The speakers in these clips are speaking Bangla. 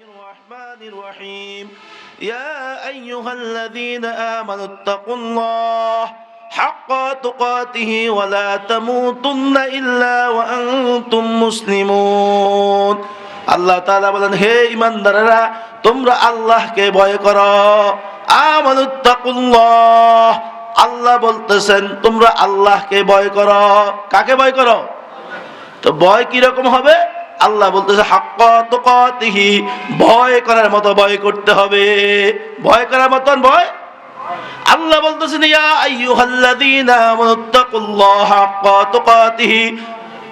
الرحمن الرحيم يا أيها الذين آمنوا اتقوا الله حق تقاته ولا تموتن إلا وأنتم مسلمون আল্লাহ তাআলা বলেন হে ইমানদারেরা তোমরা আল্লাহকে ভয় করো আমানুত্তাকুল্লাহ আল্লাহ বলতেছেন তোমরা আল্লাহকে ভয় করো কাকে ভয় করো তো ভয় কিরকম হবে আল্লাহ বলতেছে হাক্কাতিহি ভয় করার মতো ভয় করতে হবে। ভয় করার মতন ভয়? আল্লাহ বলতেছেন, ইয়া আইয়ুহাল্লাযীনা আমানুত্তাকুল্লাহা হাক্কা তুকাতিহি।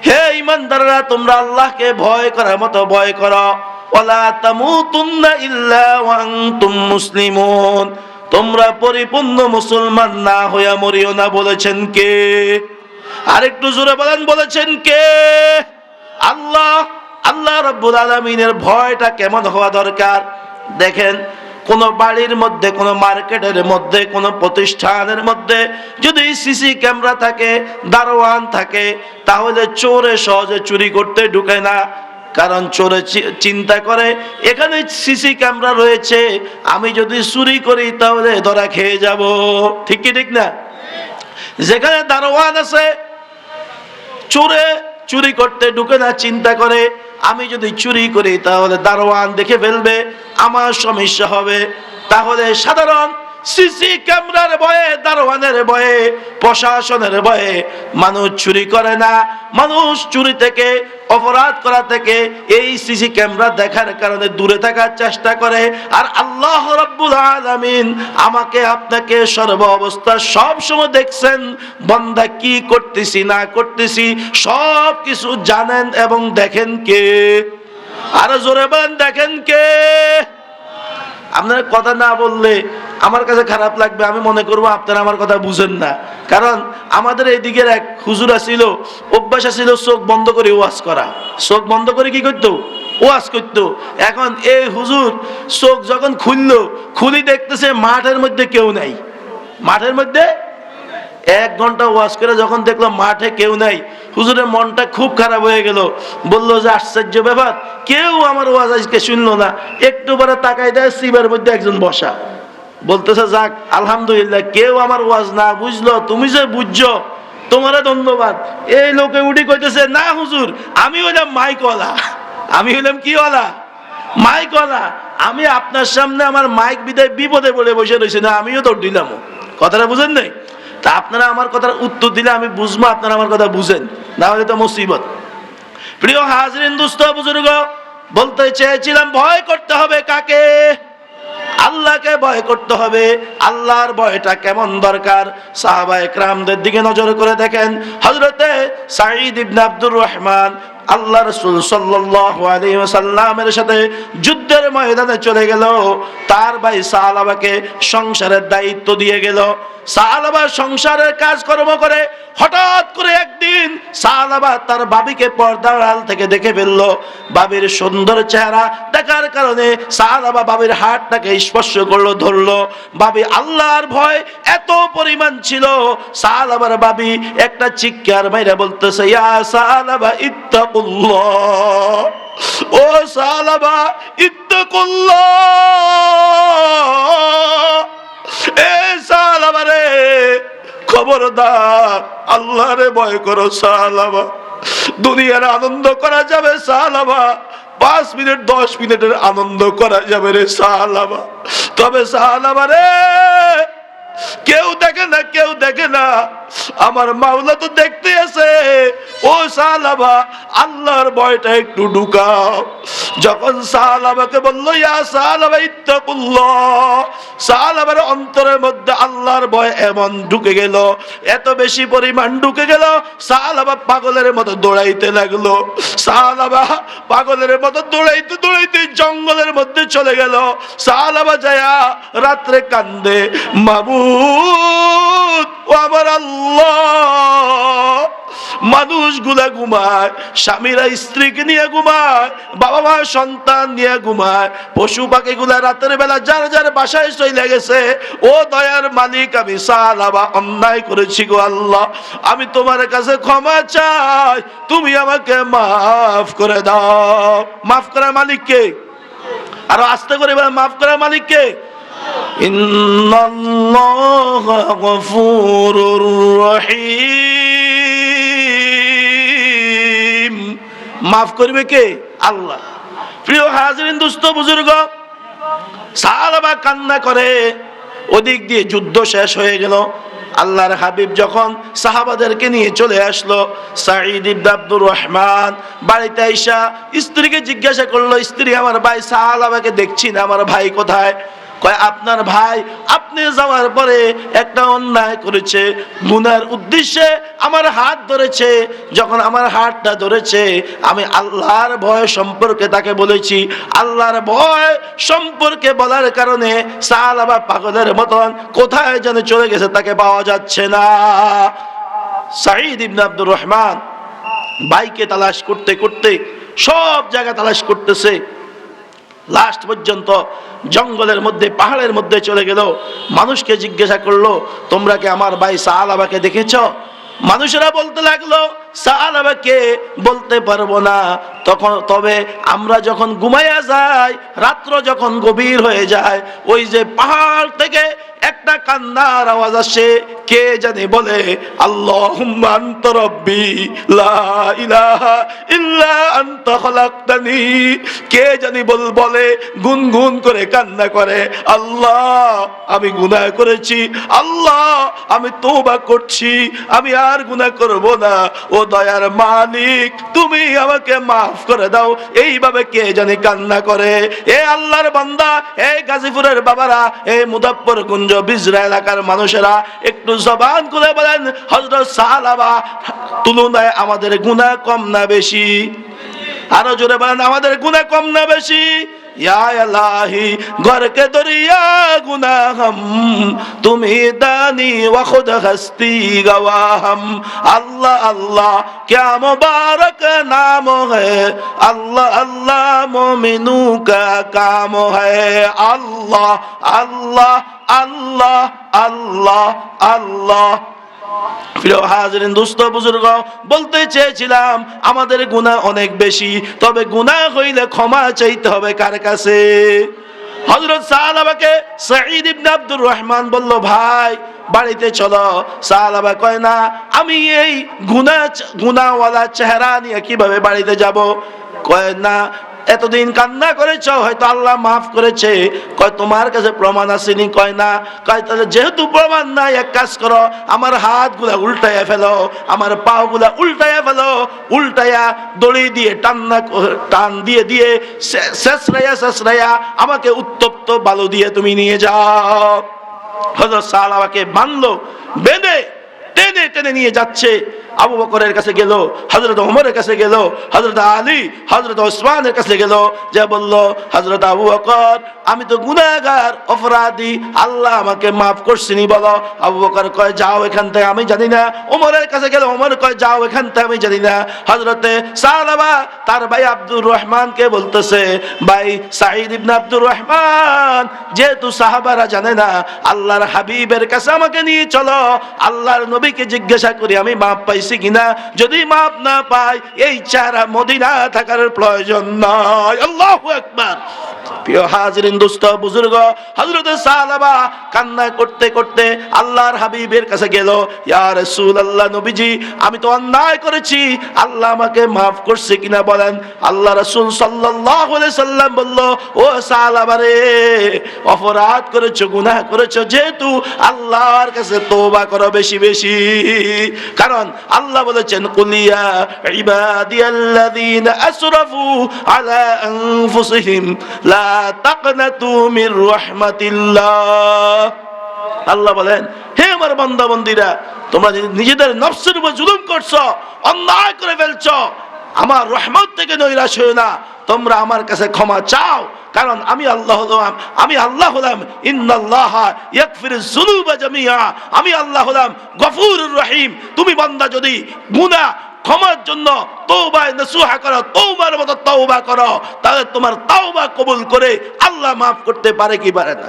হে ঈমানদাররা, তোমরা আল্লাহকে ভয় করার মতো ভয় করো। ওয়ালা তামুতুন্না ইল্লা ওয়া আনতুম মুসলিমুন। তোমরা পরিপূর্ণ মুসলমান না হইয়া মরিও না বলেছেন কে? আরেকটু জোরে বলেন, বলেছেন কে? আল্লাহ আল্লাহ রব্বুল আলমিনের ভয়টা কেমন হওয়া দরকার? দেখেন, কোন বাড়ির মধ্যে, কোন মার্কেটের মধ্যে, কোন প্রতিষ্ঠানের মধ্যে যদি সিসি ক্যামেরা থাকে, দারোয়ান থাকে, তাহলে চোরে সহজে চুরি করতে ঢুকে না। কারণ চোরে চিন্তা করে, এখানে সিসি ক্যামেরা রয়েছে, আমি যদি চুরি করি তাহলে ধরা খেয়ে যাব। ঠিক কি, ঠিক না? যেখানে দারোয়ান আছে, চোরে চুরি করতে ঢুকে না, চিন্তা করে আমি যদি চুরি করি তাহলে দারোয়ান দেখে ফেলবে আমার সমস্যা হবে। তাহলে সাধারণ সিসি ক্যামেরার ভয়ে, দারোয়ানের ভয়ে, প্রশাসনের ভয়ে মানুষ চুরি করে না। মানুষ চুরি থেকে, অপরাধ করা থেকে এই সিসি ক্যামেরা দেখার কারণে দূরে থাকার চেষ্টা করে। আর আল্লাহ রাব্বুল আলামিন আমাকে, আপনাকে সর্ব অবস্থা সব সময় দেখছেন, বন্দা কি করতেছি, না করতেছি, সব কিছু জানেন এবং দেখেন কে? আরও জোরে বলেন, দেখেন কে? আপনার কথা না বললে আমার কাছে খারাপ লাগবে, আমি মনে করব আপনারা আমার কথা বুঝেন না। কারণ আমাদের এই দিকের এক হুজুর ছিল অভ্যাস ছিল চোখ বন্ধ করে ওয়াজ করা। চোখ বন্ধ করে কি করতো? ওয়াজ করতো। এখন এই হুজুর চোখ যখন খুললো, খুলি দেখতেছে মাঠের মধ্যে কেউ নাই। মাঠের মধ্যে এক ঘণ্টা ওয়াজ করে যখন দেখল মাঠে কেউ নাই, হুজুরের মনটা খুব খারাপ হয়ে গেল। বলল যে, আশ্চর্য ব্যাপার, কেউ আমার ওয়াজ আজকে শুনলো না। একটু পরে তাকাই দেয় শিবের মধ্যে একজন বসা। বলতেছে, যাক, আলহামদুলিল্লাহ, কেউ আমার ওয়াজ না বুঝলো। তুমি যে বুঝছ তোমারে ধন্যবাদ। এই লোকে উঠি কইতেছে, না হুজুর, আমি হইলাম মাইকওয়ালা। আমি হইলাম কিওয়ালা? মাইকওয়ালা। আমি আপনার সামনে আমার মাইক বিদায় বিপদে বলে বসে রয়েছে না, আমিও তো দিলাম কথাটা বুঝেন নাই? তা আপনারা আমার কথার উত্তর দিলে আমি বুঝব, আপনারা আমার কথা বুঝেন। না হলে তো মুসিবত। প্রিয় হাজরিন, দুস্থ বুজুর্গ, বলতে চেয়েছিলাম, ভয় করতে হবে কাকে? আল্লাহকে ভয় করতে হবে। আল্লাহর ভয়টা কেমন দরকার? সাহাবা একরামদের দিকে নজর করে দেখেন। হজরতে সাঈদ ইবনে আব্দুর রহমান আল্লাহ রসুল ওয়াসাল্লামের সাথে যুদ্ধের ময়দানে চলে গেল। তার ভাই সাহাবাকে সংসারের দায়িত্ব দিয়ে গেল। সাহাবা সংসারের কাজকর্ম করে হঠাৎ করে একদিন সাহাবা তার বাবিকে পর্দার আড়াল থেকে দেখে ফেলল। বাবির সুন্দর চেহারা দেখার কারণে সাহাবা বাবির হাতটাকে স্পর্শ করল, ধরলো। বাবি আল্লাহর ভয় এত পরিমাণ ছিল। সাহাবার বাবি একটা চিৎকার মাইরা বলতেছে, ইয়া সাহাবা ও সাহাবা ইত্তাকুল্লাহ। এ রে, খবরদার আল্লাহরে ভয় করো সালামা। দুনিয়ার আনন্দ করা যাবে সালামা। পাঁচ মিনিট, দশ মিনিটের আনন্দ করা যাবে রে সালামা। তবে সালামা রে, কেউ দেখে না, কেউ দেখে না। আমার মাওলা তো দেখতে আছে। ও সালাবা, আল্লাহর ভয়টা একটু ঢুকাও। যখন সালাবাকে বলল, ইয়া সালাবা, ইত্তাকুল্লাহ। সালাবার অন্তরের মধ্যে আল্লাহর ভয় এমন ঢুকে গেল, এত বেশি পরিমাণ ঢুকে গেল, সালাবা পাগলের মতো দৌড়াইতে লাগল। সালাবা পাগলের মতো দৌড়াইতে দৌড়াইতে জঙ্গলের মধ্যে চলে গেল। সালাবা যায়া রাত্রে কান্দে, মাবুদ, ও আমার আল্লাহ। মানুষগুলা ঘুমায়, স্বামীরা স্ত্রীকে নিয়ে ঘুমায় বাবা মা সন্তান নিয়ে ঘুমায়, পশু পাখিগুলা রাতের বেলা যার যার বাসায় চলে গেছে, ও দয়ার মালিক, আমি সালাবা অন্যায় করেছি গো আল্লাহ, আমি তোমার কাছে ক্ষমা চাই, তুমি আমাকে মাফ করে দাও। মাফ করার মালিক কে? আর আস্তে করে বলেন, মাফ করার মালিককে ইন্নাল্লাহ গফুরুর রহিম। মাফ করবে কে? আল্লাহ। প্রিয় হাজরিন, দুস্থ বুজুর্গ সাহাবা কান্না করে, ওদিক দিয়ে যুদ্ধ শেষ হয়ে গেল। আল্লাহর হাবিব যখন সাহাবাদেরকে নিয়ে চলে আসলো, সাঈদ আব্দুর রহমান বাড়িতে আইসা স্ত্রীকে জিজ্ঞাসা করল, স্ত্রী, আমার ভাই সাহাবাকে দেখছি না, আমার ভাই কোথায়? কয়, আপনার ভাই আপনি যাওয়ার পরে একটা অন্যায় করেছে, গুনার উদ্দেশ্যে আমার হাত ধরেছে, যখন আমার হাতটা ধরেছে, আমি আল্লাহর ভয় সম্পর্কে তাকে বলেছি। আল্লাহর ভয় সম্পর্কে বলার কারণে সাল আবার পাগলের মতন কোথায় যেন চলে গেছে তাকে পাওয়া যাচ্ছে না। সাঈদ ইবনে আব্দুর রহমান বাইকে তালাশ করতে করতে সব জায়গা তালাশ করতেছে। লাস্ট পর্যন্ত জঙ্গলের মধ্যে, পাহাড়ের মধ্যে চলে গেল। মানুষকে জিজ্ঞাসা করল, তোমরা কি আমার ভাই সাহালাবাকে দেখেছ? মানুষেরা বলতে লাগল সাহালাবাকে বলতে পারব না। তখন, তবে আমরা যখন ঘুমাইয়া যাই, রাত্র যখন গভীর হয়ে যায়, ওই যে পাহাড় থেকে একটা কান্নার আওয়াজ আসে, কে জানে বলে খলাকতানি। কে জানি বল, বলে, গুনগুন করে কান্না করে, আল্লাহ, আমি গুনাহ করেছি, আল্লাহ, আমি তওবা করছি, আমি আর গুনাহ করব না। ও দয়ার মালিক, তুমি আমাকে মাফ করে দাও। এইভাবে কে জানি কান্না করে? এ আল্লাহর বান্দা এই গাজীপুরের বাবারা এই কুঞ্জ বিজরা এলাকার মানুষেরা, একটু জবান খুলে বলেন হজরত সাহাবা তুলনায় আমাদের গুণা কম না বেশি? আরও জোরে বলেন, আমাদের গুণা কম না বেশি? या इलाही घर के दरिया गुनाह हम तुम्ही दानी व खुद हस्ती गवाहम अल्लाह अल्लाह क्या मुबारक नाम है अल्लाह अल्लाह मोमिनू का काम है अल्लाह अल्लाह अल्लाह अल्लाह अल्लाह প্রিয় হাজরিন, দুস্থ বুজুর্গ বলতে চেয়েছিলাম, আমাদের গুনাহ অনেক বেশি, তবে গুনাহ হইলে ক্ষমা চাইতে হবে কার কাছে? হযরত সাহাবাকে সাঈদ ইবনে আব্দুর রহমান বলল, ভাই, বাড়িতে চলো। সাহাবা কয়, না, আমি এই গুনাহ, গুনাহওয়ালা চেহারা নিয়ে কীভাবে বাড়িতে যাব? কয়, না এতদিন কান্না করেছ, হয়তো আল্লাহ মাফ করেছে। কয়, তোমার কাছে প্রমাণ আসেনি, কয় না। কয়, তাহলে যেহেতু প্রমাণ নাই, এক কাজ করো, আমার হাতগুলা উল্টাইয়া ফেলো, আমার পাগুলা উল্টাইয়া ফেলো, উল্টাইয়া দড়ি দিয়ে, টান্না টান দিয়ে দিয়ে শে- শেষরাইয়া শেষরাইয়া আমাকে উত্তপ্ত বালু দিয়ে তুমি নিয়ে যাও। হজরত সালাবাকে বাঁধলো বেঁধে টেনে টেনে নিয়ে যাচ্ছে। আবু বকরের কাছে গেল হজরত ওমরের কাছে গেল হজরত আলী হজরত ওসমানের কাছে গেল। যে বলল হজরত আবু বকর, আমি তো গুনাহগার, অপরাধী, আল্লাহ আমাকে মাফ করছিনি বলো। আবু বকর কয়, যাও এখান থেকে, আমি জানি না। ওমরের কাছে গেল, ওমর কয়, যাও এখান থেকে, আমি জানি না। হজরতে সালাবা তার ভাই আব্দুর রহমানকে বলতেছে, ভাই সাঈদ ইবনে আব্দুর রহমান, যেহেতু সাহাবারা জানে না, আল্লাহর হাবিবের কাছে আমাকে নিয়ে চলো, আল্লাহর নবীকে জিজ্ঞাসা করি, আমি মাপ পাইছি কিনা? যদি মাপ না পাই, এই চারা মদিনা থাকার প্রয়োজন নাই। আল্লাহু তো অন্যায় করেছি, আল্লাহ আমাকে করছে কিনা বলেন? আল্লাহ সাল্লাম বলল, ও রে, অপরাধ করেছ, গুনাহ করেছ, যেহেতু আল্লাহর কাছে তওবা করো বেশি বেশি কারণ আল্লাহ বলেছেন কুলিয়া ইবাদিয়াল্লাযীনা আসরাফু আলা আনফুসিহিম, লা তাকনাতু মির রাহমাতিল্লাহ। আল্লাহ বলেন, হে আমার বান্দা বন্দিরা তোমরা নিজেদের নফসের উপর জুলুম করছ, অন্যায় করে ফেলছো, আমার রহমত থেকে নৈরাশ হয়ে না। তোমরা আমার কাছে ক্ষমা চাও। কারণ আমি আল্লাহ হলাম আমি আল্লাহ হলাম ইন্নাল্লাহ ইয়াগফির যুনুবা জামিআ। আমি আল্লাহ হলাম গফুরুর রহিম। তুমি বান্দা যদি গুনাহ ক্ষমার জন্য তৌবায় নসুহা করো তৌবার মতো তৌবা করো, তাহলে তোমার তৌবা কবুল করে আল্লাহ মাফ করতে পারে কি পারে না।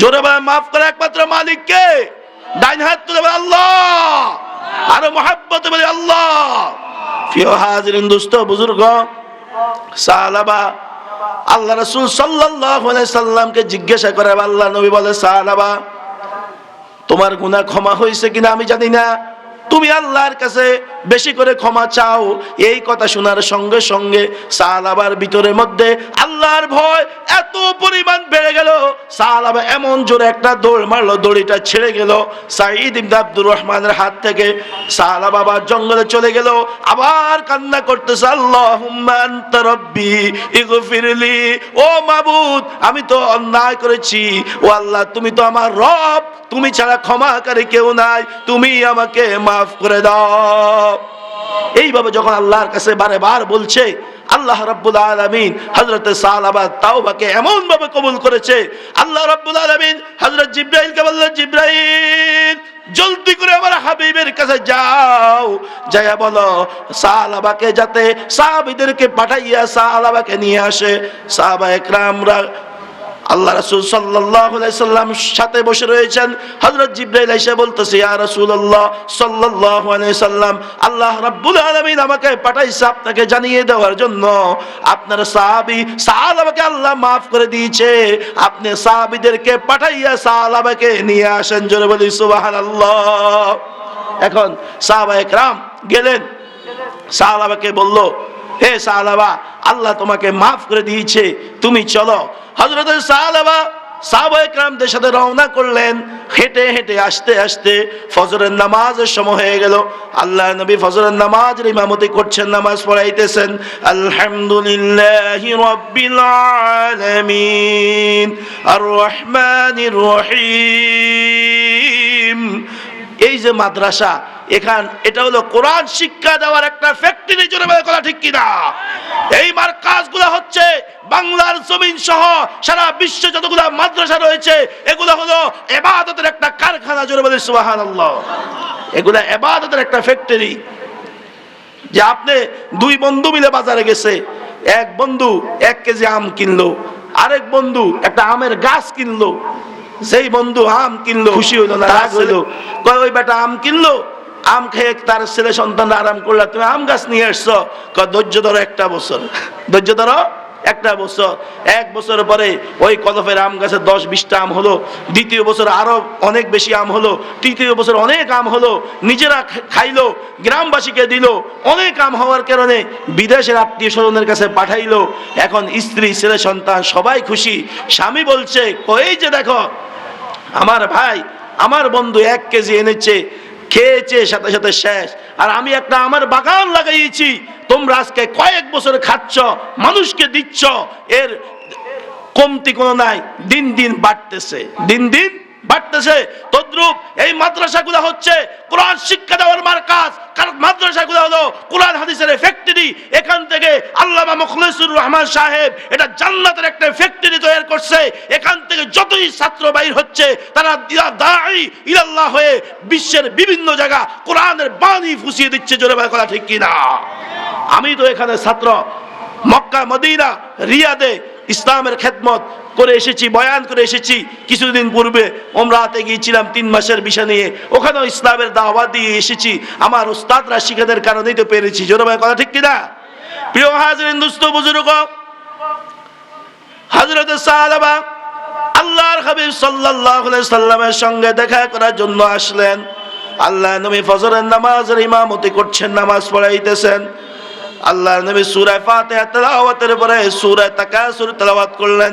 জোরে বলে মাফ করে একমাত্র মালিককে। ডাইন হাত তুলে বলে আল্লাহ। আরও মহাব্বতে বলে আল্লাহ। প্রিয় হাজিরিন, দুস্থ, বুজুর্গ সাহাবা আল্লাহ রসুল সাল্লামকে জিজ্ঞাসা করে, আল্লাহ নবী বলে সাহাবা তোমার গুনা ক্ষমা হয়েছে কিনা আমি জানি না। তুমি আল্লাহর কাছে বেশি করে ক্ষমা চাও। এই কথা শোনার সঙ্গে সঙ্গে সাহাবার ভিতরের মধ্যে আল্লাহর ভয় এত পরিমাণ বেড়ে গেল। সাহাবা এমন জোরে একটা দৌড় মারলো, দড়িটা ছেড়ে গেল। সাঈদ ইবনে আব্দুর রহমানের হাত থেকে সাহাবা আবার জঙ্গলে চলে গেল। আবার কান্না করতেছে, আল্লাহুম্মা আনতা রব্বি ইগফিরলি ও মাবুদ, আমি তো অন্যায় করেছি। ও আল্লাহ, তুমি তো আমার রব, তুমি ছাড়া ক্ষমা ক্ষমাকারী কেউ নাই। তুমি আমাকে মাফ করে দাও। এইভাবে যখন আল্লাহর কাছে বারে বার বলছে, আল্লাহ রাব্বুল আলামিন হযরত সালাবা তাওবাকে এমন ভাবে কবুল করেছে, আল্লাহ রাব্বুল আলামিন হযরত জিবরাইলকে বললেন, জিবরাইল, জলদি করে আমার হাবিবের কাছে যাও। যাইয়া বলো সাহাবাকে যাতে সাহাবিদেরকে পাঠাইয়া সাহাবাকে নিয়ে আসে। সাহাবা একরামরা আল্লাহ রাসূল সাল্লাম সাথে বসে রয়েছেন। হযরত জিবরাইল এসে বলতেছে, ইয়া রাসূলুল্লাহ সাল্লাল্লাহু আলাইহি সাল্লাম, আল্লাহ রাব্বুল আলামিন আমাকে পাঠাইছে আপনাকে জানিয়ে দেওয়ার জন্য। আপনার সাহাবী সাহাবাকে আল্লাহ মাফ করে দিয়েছে। আপনি সাহাবিদেরকে পাঠাইয়া সাহাবাকে নিয়ে আসেন জোরে বলি, সুবহানাল্লাহ। এখন সাহাবা একরাম গেলেন সাহাবাকে বলল হে সাহাবা আল্লাহ তোমাকে মাফ করে দিয়েছে, তুমি চলো। হজরত সাহাবা সাহাবা একরামদের সাথে রওনা করলেন, হেঁটে হেঁটে, আসতে আসতে ফজরের নামাজের সময় হয়ে গেল। আল্লাহ নবী ফজরের নামাজের ইমামতি করছেন, নামাজ পড়াইতেছেন। আলহামদুলিল্লাহি রাব্বিল আলামিন আর রহমানির রহিম। এই যে মাদ্রাসা এখান, এটা হলো কোরআন শিক্ষা দেওয়ার একটা ফ্যাক্টরি জোরে বলে কথা ঠিক কিনা? এই মার কাজগুলো হচ্ছে বাংলার জমিন সহ সারা বিশ্বে যতগুলো মাদ্রাসা রয়েছে, এগুলো হলো এবাদতের একটা কারখানা জোরে বলে সুবহানাল্লাহ। এগুলো এবাদতের একটা ফ্যাক্টরি যে আপনি দুই বন্ধু মিলে বাজারে গেছে, এক বন্ধু এক কেজি আম কিনলো, আরেক বন্ধু একটা আমের গাছ কিনলো, সেই বন্ধু আম কিনলো, খুশি হইল না, রাগ হইল ওই বেটা আম কিনলো? আম খেয়ে তার ছেলে সন্তান আরাম করলা, তুমি আম গাছ নিয়ে এসছো ধৈর্য ধরো একটা বছর, ধৈর্য ধরো একটা বছর। এক বছর পরে ওই কদফের আম গাছে দশ বিশটা আম হলো, দ্বিতীয় বছর আরও অনেক বেশি আম হলো, তৃতীয় বছর অনেক আম হলো, নিজেরা খাইলো, গ্রামবাসীকে দিল, অনেক আম হওয়ার কারণে বিদেশের আত্মীয় স্বজনের কাছে পাঠাইলো। এখন স্ত্রী, ছেলে, সন্তান সবাই খুশি। স্বামী বলছে এই যে দেখো, আমার ভাই, আমার বন্ধু এক কেজি এনেছে খেয়েছে, সাথে সাথে শেষ। আর আমি একটা আমার বাগান লাগাইছি। তোমরা আজকে কয়েক বছর খাচ্ছ, মানুষকে দিচ্ছ, এর কমতি কোনো নাই। দিন দিন বাড়তেছে। দিন দিন বাড়তেছে। তদ্রুপ এই মাদ্রাসাগুলো হচ্ছে। কোরআন শিক্ষা দেওয়ার মার্কাজ। কারণ মাদ্রাসাগুলো হলো? কোরআন হাদিসের ফ্যাক্টরি। এখান থেকে আল্লামা মুখলিসুর রহমান সাহেব এটা জান্নাতের একটা ফ্যাক্টরি তৈরি করছে। এখান থেকে যতই ছাত্র বাইর হচ্ছে, তারা দিয়া- দাঈ ইলাল্লাহ হয়ে বিশ্বের বিভিন্ন জায়গা কোরআনের বাণী ফুসিয়ে দিচ্ছে। জোরে ভাই কথা ঠিক কিনা? আমি তো এখানে ছাত্র। মক্কা, মদিনা, রিয়াদে ইসলামের খেদমত। করে এসেছি, বয়ান করে এসেছি। কিছুদিন পূর্বে ওমরাতে গিয়েছিলাম তিন মাসের বিষয় নিয়ে। ওখানেও ইসলামের দাওয়াত দিয়ে এসেছি। আমার উস্তাদরা শিখাদের কারণেই তো পেরেছি। জোর ভাই কথা ঠিক কিনা? প্রিয় হাজরিন দুস্থ বুজুর্গ হজরত সাহাবা আল্লাহর হাবিব সাল্লাল্লাহু আলাইহি সাল্লামের সঙ্গে দেখা করার জন্য আসলেন। আল্লাহ নবী ফজরের নামাজের ইমামতি করছেন, নামাজ পড়াইতেছেন। আল্লাহ নবী সূরা ফাতিহা তেলাওয়াতের পরে সূরা তাকাসুর তেলাওয়াত করলেন।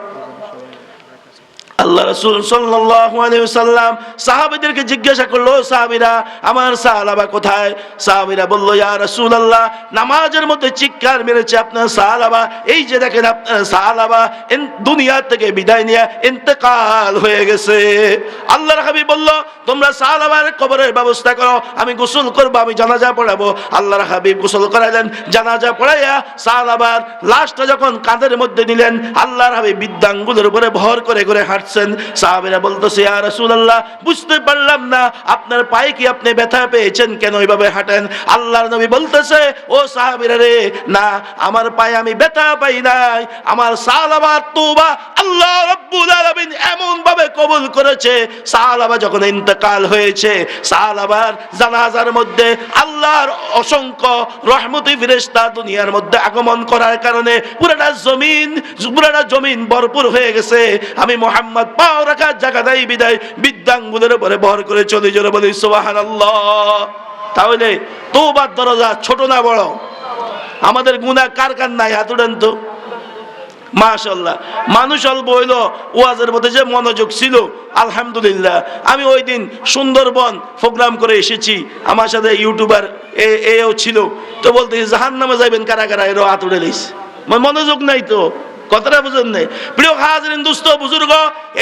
আল্লাহ রাসূল আলাইহি ওয়াসাল্লাম জিজ্ঞাসা করল সাহাবিরা, আমার সাহাবা কোথায়? সাহাবীরা বলল, ইয়া রাসূলুল্লাহ, নামাজের মধ্যে চিৎকার মেরেছে আপনার সাহাবা এই যে দেখেন আপনার সাহাবা দুনিয়া থেকে বিদায় নিয়ে ইন্তেকাল হয়ে গেছে। আল্লাহর হাবিব বলল, তোমরা সাহাবার কবরের ব্যবস্থা করো, আমি গোসল করব, আমি জানাজা পড়াবো। আল্লাহর হাবিব গোসল করাইলেন, জানাজা পড়াইয়া সাহাবার লাশটা যখন কাঁধের মধ্যে নিলেন, আল্লাহর হাবিব বিদ্যাঙ্গুলের উপরে ভর করে করে হাঁটছে। সাহাবিরা বলতেছে, ইয়া রাসূলুল্লাহ, বুঝতে পারলাম না, আপনার পায়ে কি আপনি ব্যথা পেয়েছেন? কেন ওইভাবে হাঁটেন? আল্লাহর নবী বলতেছে, ও রে, না, আমার পায়ে আমি ব্যথা পাই নাই। আমার তওবা আল্লাহ রাব্বুল আলামিন এমন ভাবে কবুল করেছে। যখন ইন্তেকাল হয়েছে জানাজার মধ্যে আল্লাহর অসংখ্য রহমতি ফিরেশতা দুনিয়ার মধ্যে আগমন করার কারণে পুরাটা জমিন পুরাটা জমিন ভরপুর হয়ে গেছে। আমি মোহাম্মদ পাও রাখার জায়গা দেয় বিদায়। বিদ্যাঙ্গুলের উপরে ভর করে চলে, জোরে বলি, সুবহানাল্লাহ। তাহলে তোবার দরজা ছোট না বড়? আমাদের গুনাহ কার কার নাই? হাত উড়েন তো। মাশাল্লাহ মানুষ অল্প হইল, ওয়াজের মধ্যে যে মনোযোগ ছিল, আলহামদুলিল্লাহ। আমি ওই দিন সুন্দরবন প্রোগ্রাম করে এসেছি। আমার সাথে ইউটিউবার এ- এও ছিল। তো বলতে জাহান নামে যাইবেন কারা কারা এরও হাত উড়ে মনোযোগ নাই তো। কথাটা বুঝেন নেই। প্রিয় হাজরিন, দুস্থ বুজুর্গ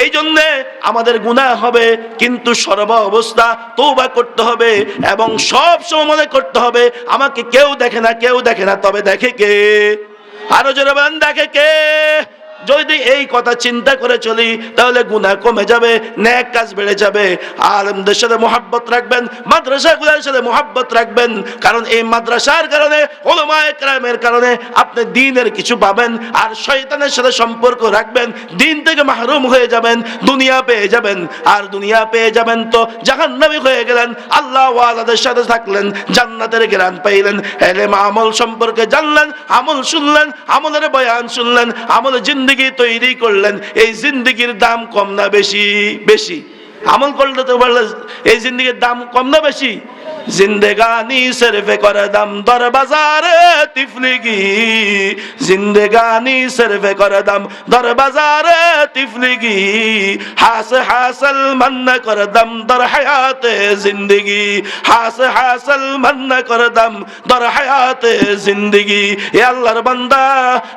এই জন্যে আমাদের গুণা হবে, কিন্তু সর্ব অবস্থা তৌবা করতে হবে এবং সব সময় মনে করতে হবে, আমাকে কেউ দেখে না, কেউ দেখে না, তবে দেখে কে? আরও জোরে দেখে কে? যদি এই কথা চিন্তা করে চলি, তাহলে গুনাহ কমে যাবে, ন্যাক কাজ বেড়ে যাবে। আলেমদের সাথে মোহাব্বত রাখবেন, মাদ্রাসাগুলোর সাথে মোহাব্বত রাখবেন। কারণ এই মাদ্রাসার কারণে, ওলমায়ে কেরামের কারণে আপনি দিনের কিছু পাবেন, আর শয়তানের সাথে সম্পর্ক রাখবেন, দিন থেকে মাহরুম হয়ে যাবেন, দুনিয়া পেয়ে যাবেন। আর দুনিয়া পেয়ে যাবেন তো জাহান্নামী হয়ে গেলেন, আল্লাহ ওয়ালাদের সাথে থাকলেন, জান্নাতের জ্ঞান পাইলেন, এলেম আমল সম্পর্কে জানলেন, আমল শুনলেন, আমলের বয়ান শুনলেন, আমল জিন্দগি তৈরি করলেন, এই জিন্দগির দাম কম না বেশি? বেশি। আমল করলে তো বললে এই জিন্দগির দাম কম না বেশি? জিন্দেগানি সেরফে করে দাম দর বাজারে তিফলিগি। জিন্দেগানি সেরফে করে দাম দর বাজারে তিফলিগি। হাস হাসল মান্না করে দাম দর হায়াতে জিন্দগি। হাস হাসল মান্না করে দাম দর হায়াতে জিন্দগি। এ আল্লাহর বান্দা,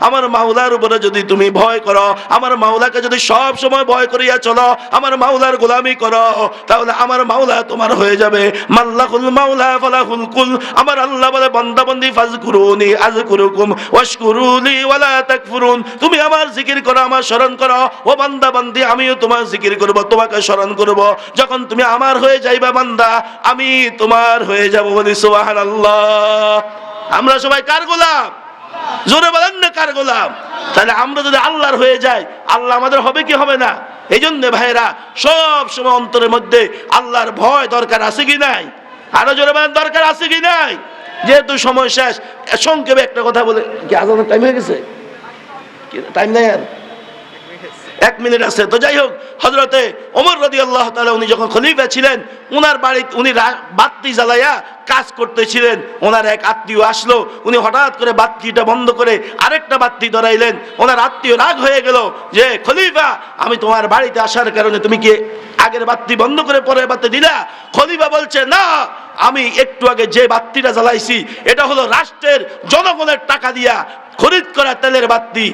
আমার মাওলার উপরে যদি তুমি ভয় করো, আমার মাওলাকে যদি সব সময় ভয় করিয়া চলো, আমার মাওলার গোলামি করো, তাহলে আমার মাওলা তোমার হয়ে যাবে। মাল্লাহুল মাওলা ফালাহুল কুল। আমার আল্লাহ বলে বান্দা বন্দি ফাজকুরুনি আযকুরুকুম ওয়াশকুরুলি ওয়ালা তাকফুরুন। তুমি আমার জিকির করো, আমার স্মরণ করো। ও বান্দা বান্দি আমিও তোমার জিকির করব, তোমাকে স্মরণ করব। যখন তুমি আমার হয়ে যাইবা বান্দা, আমি তোমার হয়ে যাব বলি, সুবহানাল্লাহ। আমরা সবাই কার গোলাম? জোরে বলেন না কার গোলাম? তাহলে আমরা যদি আল্লাহর হয়ে যাই, আল্লাহ আমাদের হবে কি হবে না? এই জন্য ভাইরা সব সময় অন্তরের মধ্যে আল্লাহর ভয় দরকার আছে কি নাই? আরও জোরে বলার দরকার আছে কি নাই? যেহেতু সময় শেষ, সংক্ষেপে একটা কথা বলে, কি আজানের টাইম হয়ে গেছে? টাইম নাই আর? এক মিনিট আছে। তো যাই হোক হজরতে ওমর রদি আল্লাহ তালা উনি যখন খলিফা ছিলেন, উনার বাড়ি উনি বাত্তি জ্বালাইয়া কাজ করতেছিলেন। ওনার এক আত্মীয় আসলো, উনি হঠাৎ করে বাত্তিটা বন্ধ করে আরেকটা বাত্তি ধরাইলেন। ওনার আত্মীয় রাগ হয়ে গেল যে, খলিফা, আমি তোমার বাড়িতে আসার কারণে তুমি কি আগের বাত্তি বন্ধ করে পরের বাত্তি দিলা? খলিফা বলছে, না আমি একটু আগে যে বাত্তিটা জ্বালাইছি, এটা হলো রাষ্ট্রের জনগণের টাকা দিয়া খরিদ করা তেলের বাত্তি।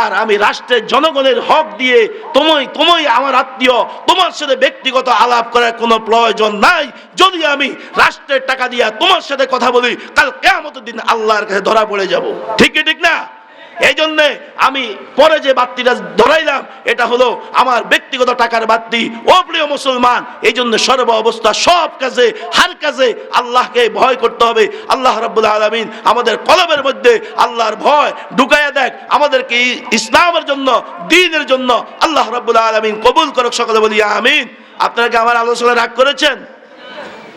আর আমি রাষ্ট্রের জনগণের হক দিয়ে তুমি তুমি আমার আত্মীয়, তোমার সাথে ব্যক্তিগত আলাপ করার কোনো প্রয়োজন নাই। যদি আমি রাষ্ট্রের টাকা দিয়া তোমার সাথে কথা বলি, কাল কেমন দিন আল্লাহর কাছে ধরা পড়ে যাব। ঠিক ঠিক না? এই জন্যে আমি পরে যে বাত্তিটা ধরাইলাম, এটা হলো আমার ব্যক্তিগত টাকার বাত্তি। ও প্রিয় মুসলমান এই জন্য সর্ব অবস্থা, সব কাজে, হার কাজে আল্লাহকে ভয় করতে হবে। আল্লাহ রাব্বুল আলামিন আমাদের কলমের মধ্যে আল্লাহর ভয় ঢুকাইয়া দেখ। আমাদেরকে ইসলামের জন্য, দিনের জন্য আল্লাহ রাব্বুল আলামিন কবুল করুক সকলে বলি আমিন। আপনারা কি আমার আলোচনা রাগ করেছেন?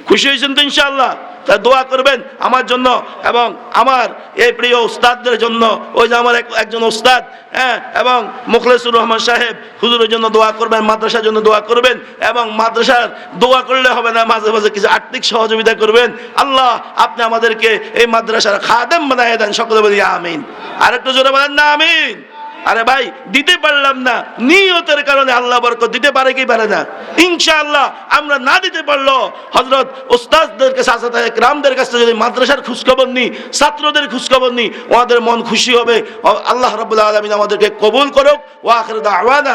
খুশি হয়েছেন তো ইনশাআল্লাহ। তা দোয়া করবেন আমার জন্য এবং আমার এই প্রিয় উস্তাদদের জন্য। ওই যে আমার এক- একজন উস্তাদ হ্যাঁ এবং মুখলেসুর রহমান সাহেব, হুজুরের জন্য দোয়া করবেন, মাদ্রাসার জন্য দোয়া করবেন এবং মাদ্রাসার দোয়া করলে হবে না, মাঝে মাঝে কিছু আর্থিক সহযোগিতা করবেন। আল্লাহ আপনি আমাদেরকে এই মাদ্রাসার খাদেম বানায় দেন, সকলে বলি আমিন। আর একটু জোরে বলেন না, আমিন। আরে ভাই, দিতে পারলাম না। নিয়তের কারণে আল্লাহ বরকত দিতে পারে কি পারে না। ইনশাআল্লাহ আমরা না দিতে পারল হজরত ওস্তাদদের কাছে, আসাদ রামদের কাছে যদি মাদ্রাসার খোঁজখবর নিই, ছাত্রদের খোঁজখবর নিই, ওনাদের মন খুশি হবে। আল্লাহ রবুল্লা আলমিন আমাদেরকে কবুল করুক। ও আখের দাওয়ানা